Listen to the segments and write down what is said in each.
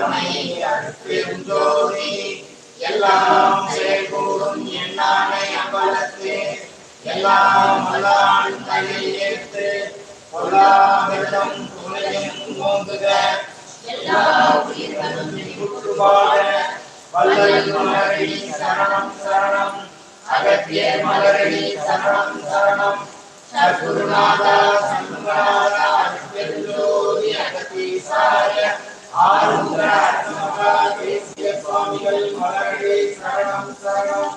கருணை அருட்பெருஞ்சோதி எல்லாம் செயல்கூடும் என்னானை அம்பலத்து எல்லாம் அல்லான் கையில் ஏற்று பொல்லாவிடம் துணையும் ஓங்குக எல்லா உயிர்களும் கூட்டுவாழ வல்லல் மலரடி சரணம் சரணம் அகத்திய மலரடி சரணம் சரணம் சத்குருநாதா சண்முகநாதா அருட்பெருஞ்சோதி அகத்தீசாய ஆருத்ர அர்த்தமகா தேசிய சுவாமிகள் மலரடி சரணம் சரணம்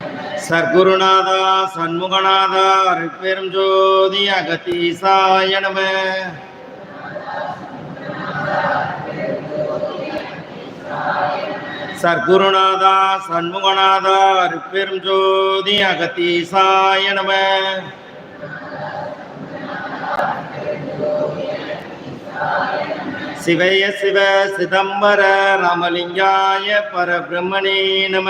சர்க்குருநாதா சண்முகநாதா அருட்பெரும் ஜோதி அகத்தீசாய நம. சர்க்குருநாதா சண்முகநாதா அருட்பெரும் ஜோதி அகத்தீசாய நம. சிவய சிவ சிதம்பர ராமலிங்காய பரபிரம்மணே நம.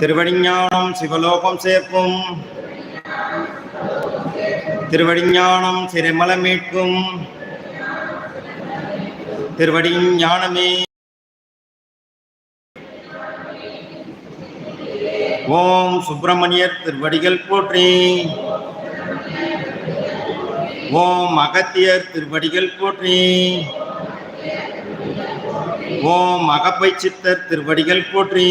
திருவடிஞானம் சிவலோகம் சேர்க்கும். திருவடிஞானம் சிறைமல மீட்கும். திருவடிஞானமே ஓம் சுப்பிரமணியர் திருவடிகள் போற்றி. ஓம் அகத்தியர் திருவடிகள் போற்றி. ஓம் அகப்பை சித்தர் திருவடிகள் போற்றி.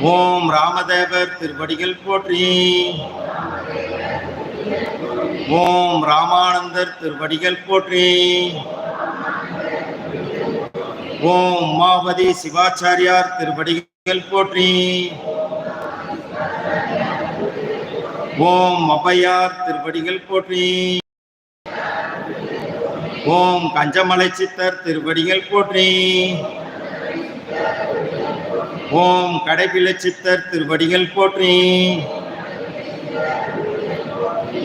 ஓம் ராமதேவர் திருவடிகள் போற்றி. ஓம் ராமானந்தர் திருவடிகள் போற்றி. ஓம் உமாபதி சிவாச்சாரியார் திருவடிகள் போற்றி. ஓம் அபையார் திருவடிகள் போற்றி. ஓம் கஞ்சமலை சித்தர் திருவடிகள் போற்றி. ஓம் கடைபிள சித்தர் திருவடிகள் போற்றி.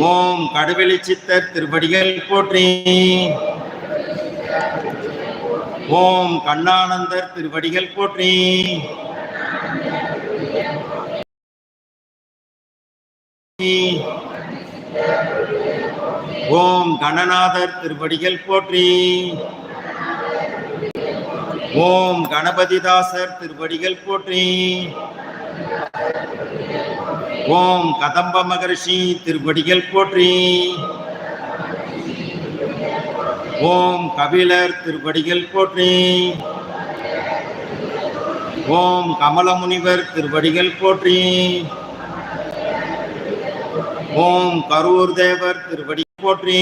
ஓம் கடுவெளி சித்தர் திருவடிகள் போற்றி. ஓம் கண்ணானந்தர் திருவடிகள் போற்றி. ஓம் கணநாதர் திருவடிகள் போற்றி. ஓம் கணபதிதாசர் திருவடிகள் போற்றி. ஓம் கதம்ப மகரிஷி திருவடிகள் போற்றி. ஓம் கபிலர் திருவடிகள் போற்றி. ஓம் கமலமுனிவர் திருவடிகள் போற்றி. ஓம் கரூர் தேவர் திருவடி போற்றி.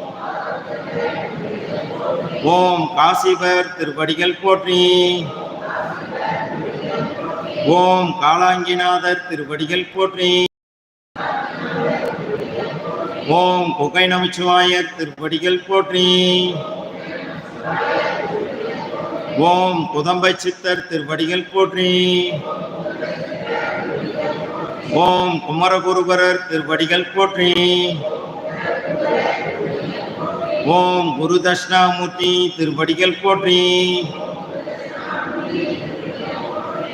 ஓம் காசிபர் திருவடிகள் போற்றி. ஓம் காலாங்கிநாதர் திருவடிகள் போற்றி. ஓம் புகை நமச்சிவாயர் திருவடிகள் போற்றி. ஓம் குதம்பை சித்தர் திருவடிகள் போற்றி. ஓம் குமரகுருபரர் திருவடிகள் போற்றி. ஓம் குரு தட்சிணாமூர்த்தி திருப்படிகள் போற்றி.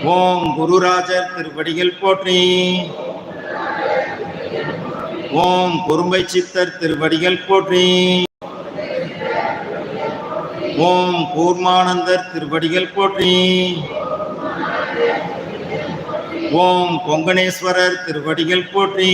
ஓம் குருராஜர் திருப்படிகள் போற்றி. ஓம் குறும்பை சித்தர் திருவடிகள் போற்றி. ஓம் கூர்மானந்தர் திருவடிகள் போற்றி. ஓம் பொங்கனேஸ்வரர் திருவடிகள் போற்றி.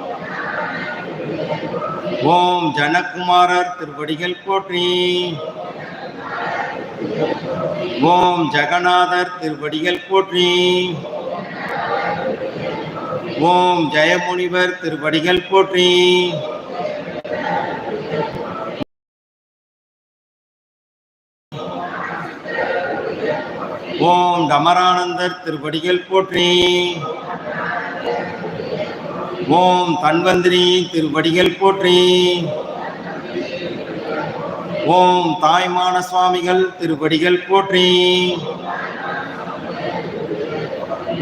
ஓம் ஜனகுமாரர் திருவடிகள் போற்றி. ஓம் ஜெகநாதர் திருவடிகள் போற்றி. ஓம் ஜெயமுனிவர் திருவடிகள் போற்றி. ஓம் டமரானந்தர் திருவடிகள் போற்றி. ஓம் தன்வந்திரி திருவடிகள் போற்றி. ஓம் தாய்மான சுவாமிகள் திருவடிகள் போற்றி.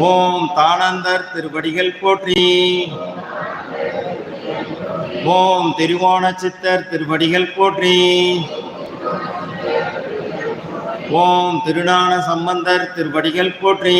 ஓம் தானந்தர் திருவடிகள் போற்றி. ஓம் திருவோண சித்தர் திருவடிகள் போற்றி. ஓம் திருநான சம்பந்தர் திருவடிகள் போற்றி.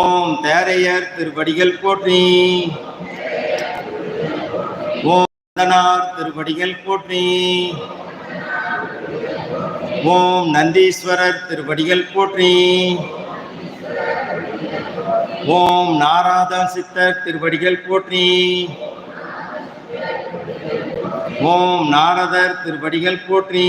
ஓம் தேரையர் திருவடிகள் போற்றி. ஓம் நந்தனார் திருவடிகள் போற்றி. ஓம் நந்தீஸ்வரர் திருவடிகள் போற்றி. ஓம் நாராத சித்தர் திருவடிகள் போற்றி. ஓம் நாரதர் திருவடிகள் போற்றி.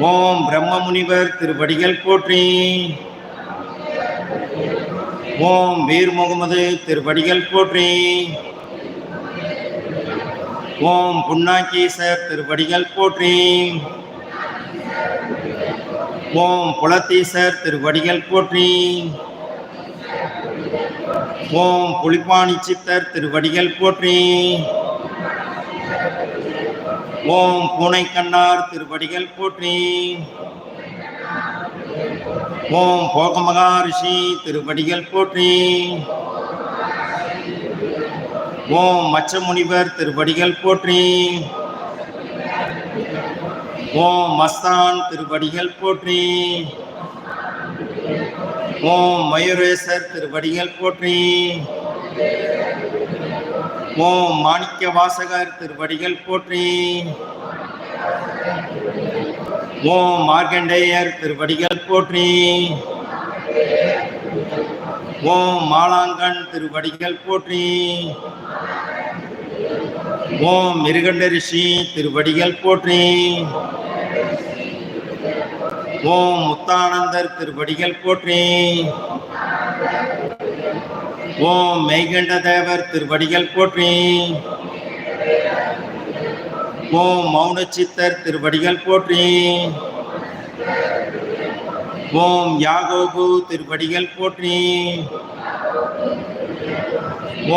ஓம் பிரம்ம முனிவர் திருவடிகள் போற்றி. ஓம் வீர் முகமது திருவடிகள் போற்றி. ஓம் புன்னாக்கீசர் திருவடிகள் போற்றி. ஓம் புலத்தீசர் திருவடிகள் போற்றி. ஓம் புலிப்பாணி சித்தர் திருவடிகள் போற்றி. ஓம் பூனை கண்ணார் திருவடிகள் போற்றி. ஓம் போகமகா ரிஷி திருவடிகள் போற்றி. ஓம் மச்ச முனிவர் திருவடிகள் போற்றி. ஓம் மஸ்தான் திருவடிகள் போற்றி. ஓம் மயூரேசர் திருவடிகள் போற்றி. ஓம் மாணிக்க வாசகர் திருவடிகள் போற்றி. ஓம் மார்க்கண்டேயர் திருவடிகள் போற்றி. ஓம் மாலாங்கன் திருவடிகள் போற்றி. ஓம் மிருகண்ட ரிஷி திருவடிகள் போற்றி. ஓம் முத்தானந்தர் திருவடிகள் போற்றி. ஓம் மெய்கண்ட தேவர் திருவடிகள் போற்றி. ஓம் மௌன சித்தர் திருவடிகள் போற்றி. ஓம் யாகோபு திருவடிகள் போற்றி.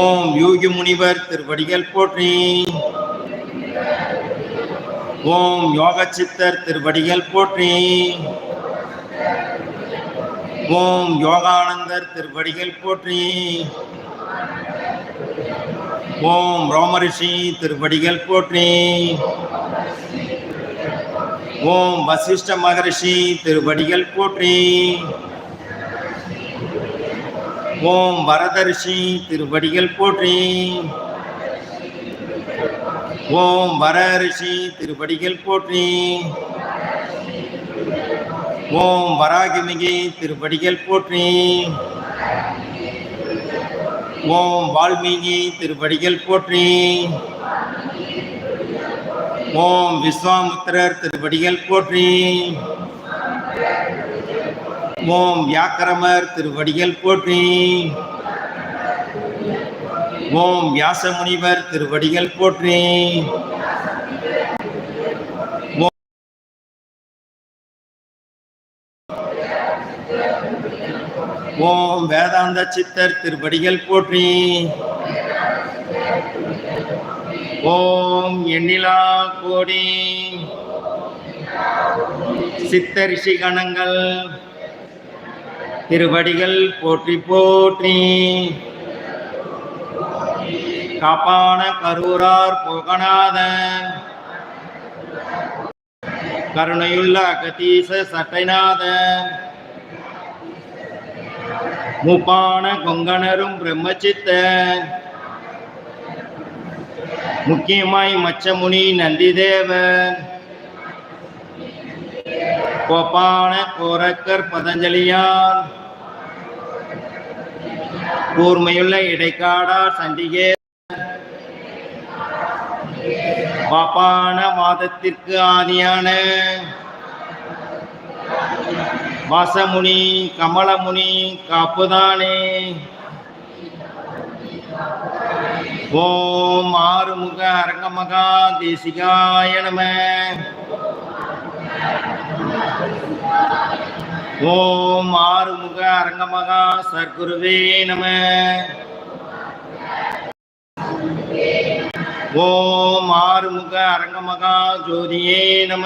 ஓம் யூகி முனிவர் திருவடிகள் போற்றி. ஓம் யோக சித்தர் திருவடிகள் போற்றி. ஓம் யோகானந்தர் திருவடிகள் போற்றி. ஓம் ரோமரிஷி திருவடிகள் போற்றி. ஓம் வசிஷ்ட மகரிஷி திருவடிகள் போற்றி. ஓம் வரதரிஷி திருவடிகள் போற்றி. ஓம் வரரிஷி திருவடிகள் போற்றி. ஓம் வராகிமிகி திருவடிகள் போற்றி. ஓம் வால்மீகி திருவடிகள் போற்றி. ஓம் விஸ்வாமுத்திரர் திருவடிகள் போற்றி. ஓம் வியாக்கரமர் திருவடிகள் போற்றி. ஓம் வியாசமுனிவர் திருவடிகள் போற்றி. ஓம் வேதாந்த சித்தர் திருப்படிகள் போற்றி. ஓம் எண்ணிலா கோடி. சித்த ரிஷி கணங்கள். திருவடிகள் போற்றி போற்றி. காப்பான கரூரார் போகநாதன் கருணையுள்ள அகதீச சட்டைநாதன். முப்பான கொங்கணரும் பிரம்மச்சித்த. முக்கியமாய் மச்சமுனி நந்திதேவன் கோபான கோரக்கர் பதஞ்சலியான் கூர்மையுள்ள இடைக்காடார் சண்டிகே. பாப்பான வாதத்திற்கு ஆதியான. வாசமுனி கமலமுனி காப்புதானே. ஓம் ஆறுமுக அரங்கமகா தேசிகாய நம. ஓம் ஆறுமுக அரங்கமகா சர்க்குருவே நம. ஓம் ஆறுமுக அரங்கமகா ஜோதியே நம.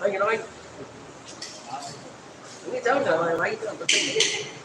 வாங்கிக்கலாம் வாங்கி நீங்க சாப்பிட்டு வாங்கிக்கலாம்